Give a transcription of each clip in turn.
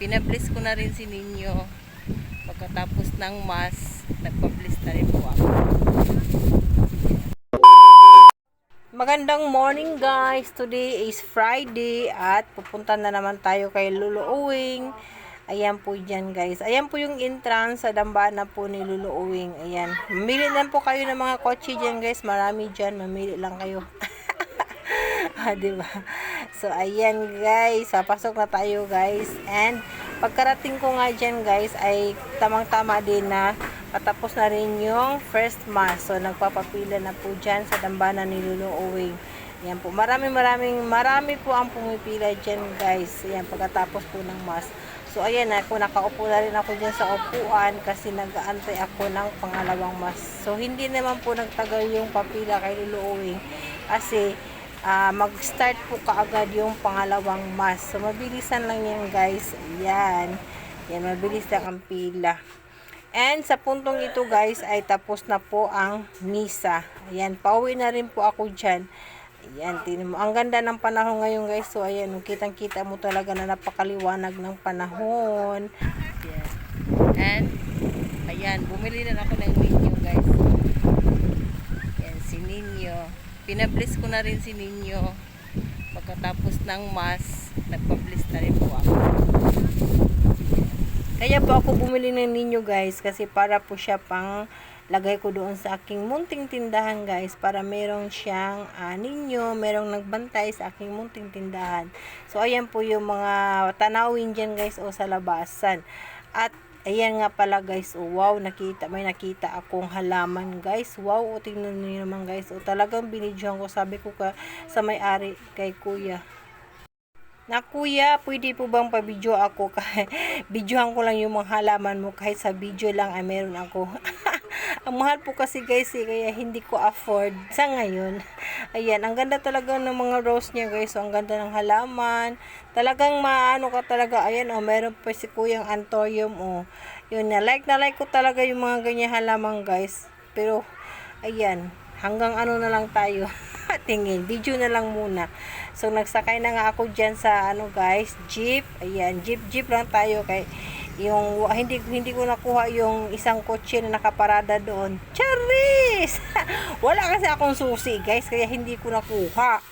Pinabliss ko na rin si Ninyo. Pagkatapos ng mas, nagpabliss na rin po ako. Magandang morning guys! Today is Friday at pupunta na naman tayo kay Lolo Uwing. Ayan po dyan guys. Ayan po yung entrance sa dambana po ni Lolo Uwing. Ayan. Mamili lang po kayo ng mga kotse dyan guys. Marami dyan. Mamili lang kayo. ah, diba? So, ayan guys. Papasok na tayo guys. And, pagkarating ko nga dyan guys, ay tamang-tama din na patapos na rin yung first mass. So, nagpapapila na po dyan sa dambana ni Lolo Uwing. Ayan po. Marami, maraming, marami po ang pumipila dyan guys. Ayan, pagkatapos po ng mass. So, ayan, ako, nakaupo na rin ako dyan sa upuan kasi nag-aantay ako ng pangalawang mas. So, hindi naman po nagtagal yung papila kay Lolo Uwing kasi ah, mag-start po kaagad yung pangalawang mas. So, mabilisan lang yan guys. Ayan. Yan, mabilis lang ang pila. And sa puntong ito guys ay tapos na po ang misa. Ayan, pauwi na rin po ako dyan. Ayan, tinan mo. Ang ganda ng panahon ngayon guys. So ayan, kitang kita mo talaga na napakaliwanag ng panahon. Ayan. And, ayan, bumili na ako ng ninyo guys. Ayan, si Ninyo. Pinabliss ko na rin si Ninyo. Pagkatapos ng mas, nagpabliss na rin po ako. Kaya po ako bumili ng ninyo guys kasi para po siya pang lagay ko doon sa aking munting tindahan guys para merong siyang ah, ninyo, merong nagbantay sa aking munting tindahan. So ayan po yung mga tanawin dyan guys o sa labasan. At ayan nga pala guys, oh, wow nakita, may nakita akong halaman guys. Wow, o, tingnan niyo naman guys. O talagang binidyohan ko, sabi ko ka, sa may-ari kay kuya. Na kuya, pwede po bang pa-video ako? Videohan ko lang yung mga halaman mo kahit sa video lang ay meron ako. ang mahal po kasi guys eh, kaya hindi ko afford sa ngayon. Ayan, ang ganda talaga ng mga rose niya guys. So, ang ganda ng halaman. Talagang maano ka talaga. Ayan oh, meron pa si kuyang antorium oh. Yun na, like na like ko talaga yung mga ganyan halaman guys. Pero, ayan, hanggang ano na lang tayo. tingin. Video na lang muna. So, nagsakay na nga ako dyan sa, ano guys, jeep. Ayan, jeep, jeep lang tayo kay yung hindi hindi ko nakuha yung isang kotse na nakaparada doon. Charis! Wala kasi akong susi, guys, kaya hindi ko nakuha.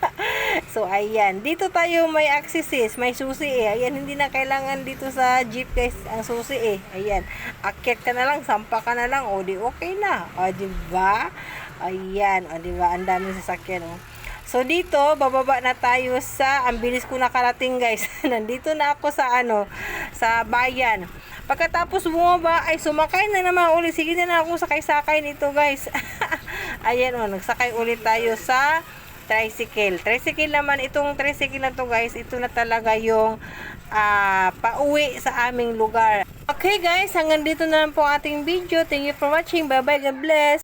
so, ayan. Dito tayo may accesses, may susi eh. Ayan, hindi na kailangan dito sa jeep, guys, ang susi eh. Ayan. Akyat ka na lang, sampa ka na lang, o di okay na. O, di ba? Ayan, o di ba? Ang daming sasakyan, oh. So dito, bababa na tayo sa, ang bilis ko nakarating guys. Nandito na ako sa ano, sa bayan. Pagkatapos bumaba, ay sumakay na naman ulit. Sige na na ako sakay-sakay nito guys. Ayan o, nagsakay ulit tayo sa tricycle. Tricycle naman, itong tricycle na to guys, ito na talaga yung ah, pauwi sa aming lugar. Okay guys, hanggang dito na lang po ating video. Thank you for watching. Bye bye, God bless.